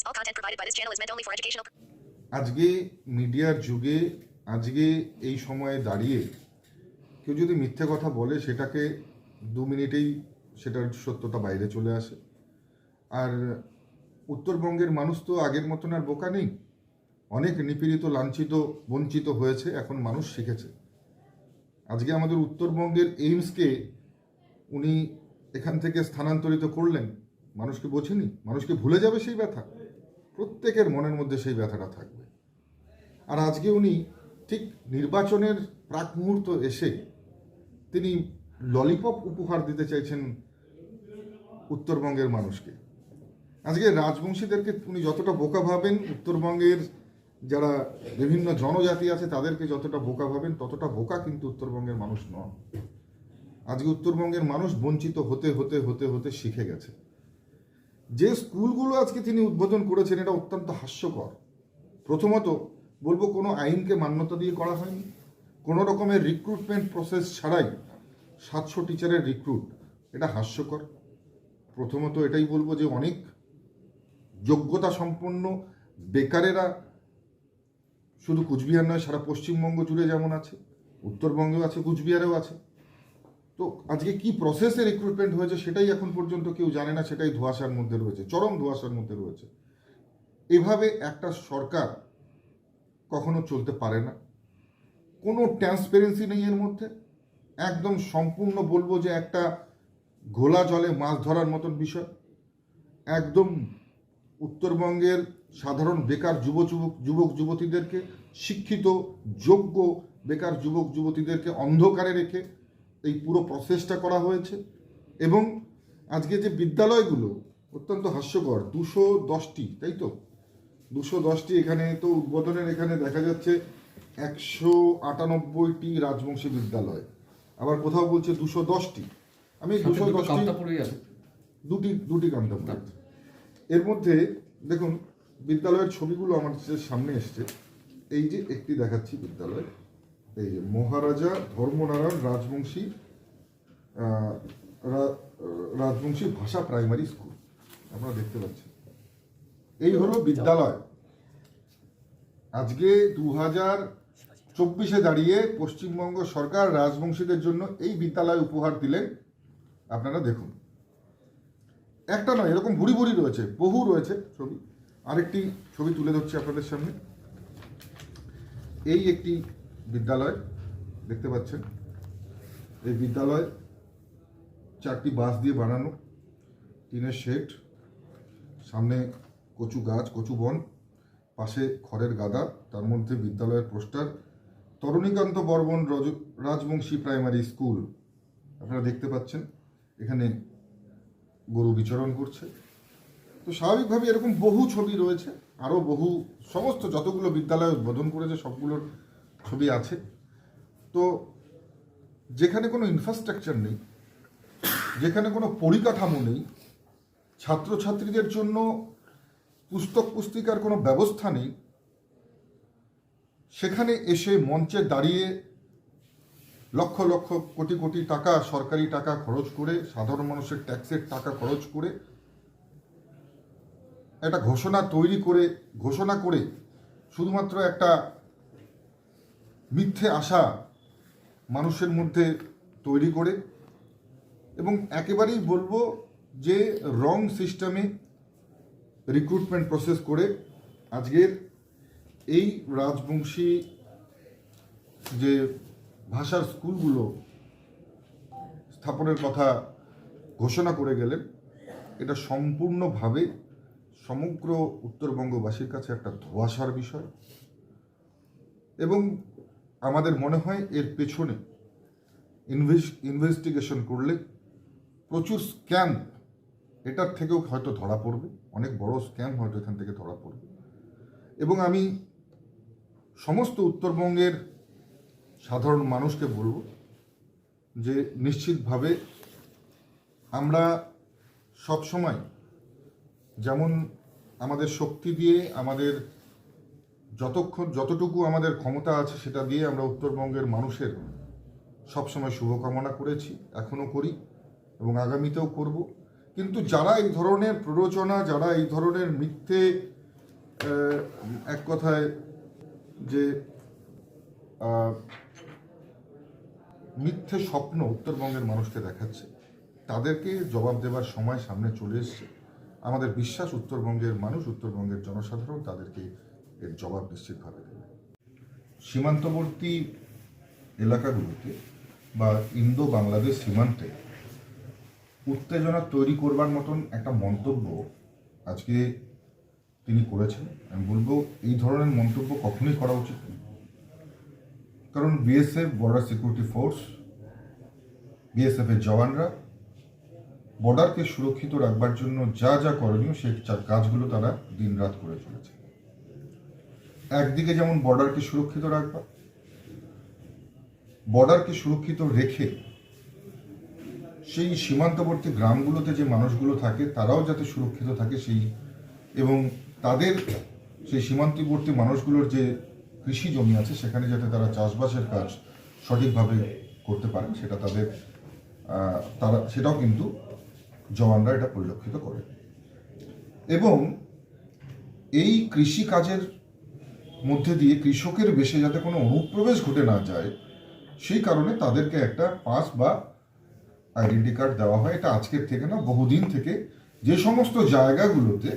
Please, all content provided by this channel is meant only for educational. আজকে মিডিয়ার যুগে আজকে এই সময়ে দাঁড়িয়ে কেউ যদি মিথ্যে কথা বলে সেটাকে দু মিনিটেই সেটার সত্যতা বাইরে চলে আসে। আর উত্তরবঙ্গের মানুষ তো আগের মতন আর বোকা নেই। অনেক নিপীড়িত লাঞ্ছিত বঞ্চিত হয়েছে এখন মানুষ শিখেছে। আজকে আমাদের উত্তরবঙ্গের এইমসকে উনি এখান থেকে স্থানান্তরিত করলেন। মানুষকে বোঝেনি মানুষকে ভুলে যাবে সেই ব্যথা। প্রত্যেকের মনের মধ্যে সেই ব্যথাটা থাকবে। আর আজকে উনি ঠিক নির্বাচনের প্রাক মুহূর্ত এসে তিনি ললিপপ উপহার দিতে চাইছেন উত্তরবঙ্গের মানুষকে। আজকে রাজবংশীদেরকে উনি যতটা বোকা ভাবেন, উত্তরবঙ্গের যারা বিভিন্ন জনজাতি আছে তাদেরকে যতটা বোকা ভাবেন, ততটা বোকা কিন্তু উত্তরবঙ্গের মানুষ নন। আজকে উত্তরবঙ্গের মানুষ বঞ্চিত হতে হতে হতে হতে শিখে গেছে। যে স্কুলগুলো আজকে তিনি উদ্বোধন করেছেন, এটা অত্যন্ত হাস্যকর। প্রথমত বলব, কোনো আইনকে মান্যতা দিয়ে করা হয়নি। কোনো রকমের রিক্রুটমেন্ট প্রসেস ছাড়াই সাতশো টিচারের রিক্রুট এটা হাস্যকর। প্রথমত এটাই বলব যে অনেক যোগ্যতা সম্পন্ন বেকারেরা শুধু কুচবিহার নয়, সারা পশ্চিমবঙ্গ জুড়ে যেমন আছে, উত্তরবঙ্গেও আছে, কুচবিহারেও আছে। তো আজকে কি প্রসেসে রিক্রুটমেন্ট হয়েছে সেটাই এখন পর্যন্ত কেউ জানে না, সেটাই ধোঁয়াশার মধ্যে রয়েছে, চরম ধোঁয়াশার মধ্যে রয়েছে। এভাবে একটা সরকার কখনো চলতে পারে না। কোনো ট্রান্সপারেন্সি নেই এর মধ্যে। একদম সম্পূর্ণ বলব যে একটা ঘোলা জলে মাছ ধরার মতন বিষয়। একদম উত্তরবঙ্গের সাধারণ বেকার যুব যুবক যুবক, যুবতীদেরকে শিক্ষিত, যোগ্য বেকার যুবক, যুবতীদেরকে অন্ধকারে রেখে এই পুরো প্রসেসটা করা হয়েছে। এবং আজকে যে বিদ্যালয়গুলো অত্যন্ত হাস্যকর দুশো দশটি তাই তো? দুশো দশটি এখানে তো উদ্বোধনের এখানে দেখা যাচ্ছে একশো আটানব্বইটি রাজবংশী বিদ্যালয়। আবার কোথাও বলছে দুশো দশটি। আমি দুশো দুটো দশটি দুটি দুটি কান্তাপুর এর মধ্যে দেখুন বিদ্যালয়ের ছবিগুলো আমার সামনে এসছে এই যে একটি দেখাচ্ছি বিদ্যালয়। এই যে মহারাজা ধর্মনারায়ণ রাজবংশী রাজবংশী ভাষা প্রাইমারি স্কুল আপনারা দেখতে পাচ্ছেন। এই হলো বিদ্যালয়। আজকে দু হাজার চব্বিশে দাঁড়িয়ে পশ্চিমবঙ্গ সরকার রাজবংশীদের জন্য এই বিদ্যালয় উপহার দিলেন। আপনারা দেখুন। একটা নয়, এরকম ভুরি ভুরি রয়েছে, বহু রয়েছে ছবি। আরেকটি ছবি তুলে ধরছি আপনাদের সামনে। এই একটি বিদ্যালয়, দেখতে পাচ্ছেন। এই বিদ্যালয় চারটি বাস দিয়ে বানানো, টিনের শেড, সামনে কচু গাছ, কচু বন, পাশে খড়ের গাদা, তার মধ্যে বিদ্যালয়ের পোস্টার, তরুণীকান্ত বর্মন রজ- রাজবংশী প্রাইমারি স্কুল। আপনারা দেখতে পাচ্ছেন, এখানে গরু বিচরণ করছে। তো স্বাভাবিকভাবে এরকম বহু ছবি রয়েছে, আরও বহু, সমস্ত যতগুলো বিদ্যালয় উদ্বোধন করেছে, সবগুলোর ছবি আছে। তো যেখানে কোনো ইনফ্রাস্ট্রাকচার নেই, যেখানে কোনো পরিকাঠামো নেই, ছাত্রছাত্রীদের জন্য পুস্তক পুস্তিকার কোনো ব্যবস্থা নেই, সেখানে এসে মঞ্চে দাঁড়িয়ে লক্ষ লক্ষ কোটি কোটি টাকা সরকারি টাকা খরচ করে, সাধারণ মানুষের ট্যাক্সের টাকা খরচ করে, একটা ঘোষণা তৈরি করে, ঘোষণা করে শুধুমাত্র একটা মিথ্যে আশা মানুষের মধ্যে তৈরি করে এবং একেবারেই বলব যে রং সিস্টেমে রিক্রুটমেন্ট প্রসেস করে আজকের এই রাজবংশী যে ভাষার স্কুলগুলো স্থাপনের কথা ঘোষণা করে গেলেন, এটা সম্পূর্ণভাবে সমগ্র উত্তরবঙ্গবাসীর কাছে একটা ধোঁয়াশার বিষয় এবং আমাদের মনে হয় এর পেছনে ইনভেস্টিগেশন করলে প্রচুর স্ক্যাম এটার থেকেও হয়তো ধরা পড়বে, অনেক বড় স্ক্যাম হয়তো এখান থেকে ধরা পড়বে। এবং আমি সমস্ত উত্তরবঙ্গের সাধারণ মানুষকে বলব যে নিশ্চিতভাবে আমরা সব সময় যেমন আমাদের শক্তি দিয়ে আমাদের যতক্ষণ, যতটুকু আমাদের ক্ষমতা আছে সেটা দিয়ে আমরা উত্তরবঙ্গের মানুষের সবসময় শুভকামনা করেছি, এখনও করি এবং আগামীতেও করব। কিন্তু যারা এই ধরনের প্ররোচনা, যারা এই ধরনের মিথ্যে এক কথায় যে মিথ্যে স্বপ্ন উত্তরবঙ্গের মানুষকে দেখাচ্ছে, তাদেরকে জবাব দেওয়ার সময় সামনে চলে এসছে। আমাদের বিশ্বাস উত্তরবঙ্গের মানুষ, উত্তরবঙ্গের জনসাধারণ তাদেরকে এর জবাব নিশ্চিতভাবে দেবে। সীমান্তবর্তী এলাকাগুলোতে বা ইন্দো বাংলাদেশ সীমান্তে উত্তেজনা তৈরি করবার মতন একটা মন্তব্য আজকে তিনি করেছেন। আমি বলব, এই ধরনের মন্তব্য কখনোই করা উচিত কারণ BSF, border security force, BSF এর জওয়ানরা বর্ডারকে সুরক্ষিত রাখবার জন্য যা যা করণীয় সেই কাজগুলো তারা দিনরাত করে চলেছে। একদিকে যেমন বর্ডারকে সুরক্ষিত রাখবা, বর্ডারকে সুরক্ষিত রেখে সেই সীমান্তবর্তী গ্রামগুলোতে যে মানুষগুলো থাকে, তারাও যাতে সুরক্ষিত থাকে সেই এবং তাদের সেই সীমান্তবর্তী মানুষগুলোর যে কৃষি জমি আছে, সেখানে যাতে তারা চাষবাসের কাজ সঠিকভাবে করতে পারেন সেটা তাদের তারা, সেটাও কিন্তু জওয়ানরা এটা পরিলক্ষিত করে। এবং এই কৃষি কাজের মধ্যে দিয়ে কৃষকের বেশে যাতে কোনো অনুপ্রবেশ ঘটে না যায়, সেই কারণে তাদেরকে একটা পাস বা আইডেন্টি কার্ড দেওয়া হয়। এটা আজকের থেকে না, বহুদিন থেকে। যে সমস্ত জায়গাগুলোতে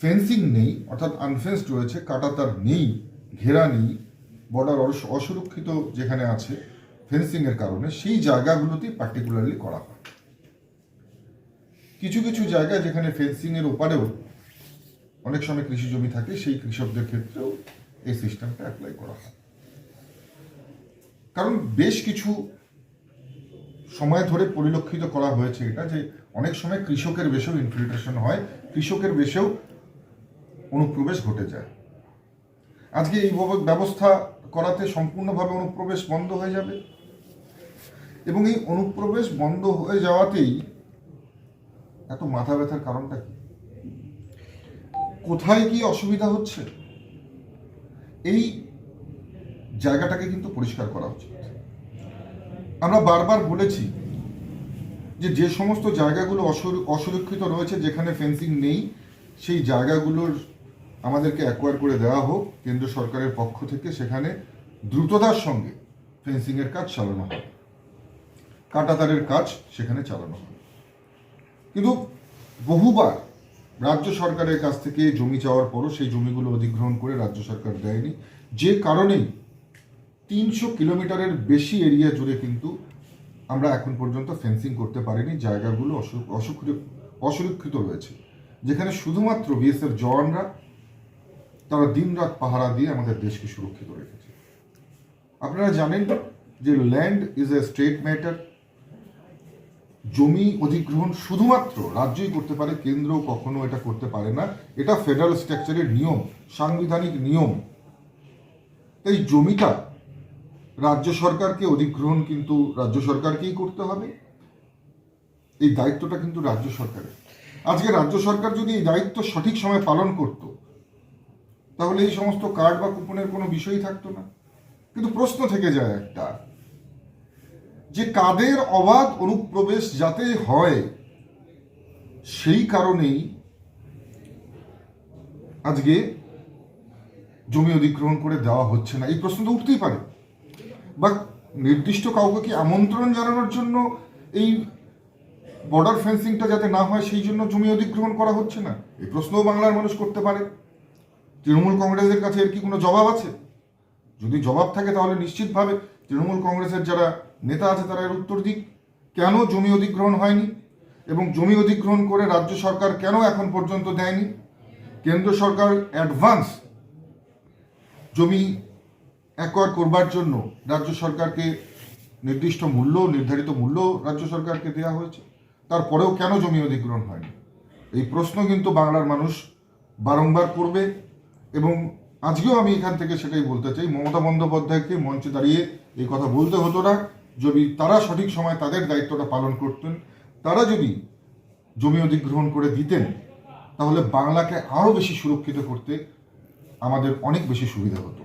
ফেন্সিং নেই, অর্থাৎ আনফেন্সড রয়েছে, কাটাতার নেই, ঘেরা নেই বর্ডার অসুরক্ষিত যেখানে আছে ফেন্সিং এর কারণে, সেই জায়গাগুলোতেই পার্টিকুলারলি করা হয়। কিছু কিছু জায়গায় যেখানে ফেন্সিং এর ওপারেও অনেক সময় কৃষি জমি থাকে, সেই কৃষকদের ক্ষেত্রেও এই সিস্টেমটা অ্যাপ্লাই করা হয়। কারণ বেশ কিছু সময় ধরে পরিলক্ষিত করা হয়েছে এটা, যে অনেক সময় কৃষকের বেশেও ইনফিল্ট্রেশন হয়, কৃষকের বেশেও অনুপ্রবেশ ঘটে যায়। আজকে এই ব্যবস্থা করাতে সম্পূর্ণভাবে অনুপ্রবেশ বন্ধ হয়ে যাবে। এবং এই অনুপ্রবেশ বন্ধ হয়ে যাওয়াতেই এত মাথা ব্যথার কারণটা কি? কোথায় কি অসুবিধা হচ্ছে? এই জায়গাটাকে কিন্তু পরিষ্কার করা উচিত। আমরা বারবার বলেছি যে যে সমস্ত জায়গাগুলো অসুর- অসুরক্ষিত রয়েছে, যেখানে ফেন্সিং নেই, সেই জায়গাগুলোর আমাদেরকে অ্যাকোয়ার করে দেওয়া হোক, কেন্দ্র সরকারের পক্ষ থেকে সেখানে দ্রুততার সঙ্গে ফেন্সিংয়ের কাজ চালানো হয় কাঁটাতারের কাজ সেখানে চালানো হয় কিন্তু বহুবার রাজ্য সরকারের কাছ থেকে জমি চাওয়ার পরও সেই জমিগুলো অধিগ্রহণ করে রাজ্য সরকার দেয়নি। যে কারণেই তিনশো কিলোমিটারের বেশি এরিয়া জুড়ে কিন্তু আমরা এখন পর্যন্ত ফেন্সিং করতে পারিনি। জায়গাগুলো অসু- অসুরক্ষিত অসুরক্ষিত রয়েছে। যেখানে শুধুমাত্র বিএসএফ জওয়ানরা, তারা দিনরাত পাহারা দিয়ে আমাদের দেশকে সুরক্ষিত রেখেছে। আপনারা জানেন যে land is a state matter জমি অধিগ্রহণ শুধুমাত্র রাজ্যই করতে পারে, কেন্দ্র কখনো এটা করতে পারে না। এটা ফেডারেল স্ট্রাকচারের নিয়ম, সাংবিধানিক নিয়ম। তাই জমিটা রাজ্য সরকারকে অধিগ্রহণ কিন্তু রাজ্য সরকারকেই করতে হবে। এই দায়িত্বটা কিন্তু রাজ্য সরকারের। আজকে রাজ্য সরকার যদি এই দায়িত্ব সঠিক সময় পালন করত, তাহলে এই সমস্ত কার্ড বা কুপনের কোনো বিষয়ই থাকতো না। কিন্তু প্রশ্ন থেকে যায় একটা যে কাদের অবাধ অনুপ্রবেশ যাতে হয়, সেই কারণেই আজকে জমি অধিগ্রহণ করে দেওয়া হচ্ছে না। এই প্রশ্ন তো উঠতেই পারে। বা নির্দিষ্ট কাউকে কি আমন্ত্রণ জানানোর জন্য এই বর্ডার ফেন্সিংটা যাতে না হয়, সেই জন্য জমি অধিগ্রহণ করা হচ্ছে না? এই প্রশ্নও বাংলার মানুষ করতে পারে। তৃণমূল কংগ্রেসের কাছে এর কি কোনো জবাব আছে? যদি জবাব থাকে তাহলে নিশ্চিতভাবে তৃণমূল কংগ্রেসের যারা নেতা আছে তারা এর উত্তর দিক। কেন জমি অধিগ্রহণ হয়নি? এবং জমি অধিগ্রহণ করে রাজ্য সরকার কেন এখন পর্যন্ত দেয়নি? কেন্দ্র সরকার অ্যাডভান্স জমি অ্যাকোয়ার করবার জন্য রাজ্য সরকারকে নির্দিষ্ট মূল্য, নির্ধারিত মূল্য রাজ্য সরকারকে দেওয়া হয়েছে। তারপরেও কেন জমি অধিগ্রহণ হয়নি? এই প্রশ্ন কিন্তু বাংলার মানুষ বারংবার করবে এবং আজকেও আমি এখান থেকে সেটাই বলতে চাই, মমতা বন্দ্যোপাধ্যায়কে মঞ্চে দাঁড়িয়ে এই কথা বলতে হতো না। যদি তারা সঠিক সময় তাদের দায়িত্বটা পালন করতেন, তারা যদি জমি অধিগ্রহণ করে দিতেন, তাহলে বাংলাকে আরও বেশি সুরক্ষিত করতে আমাদের অনেক বেশি সুবিধা হতো।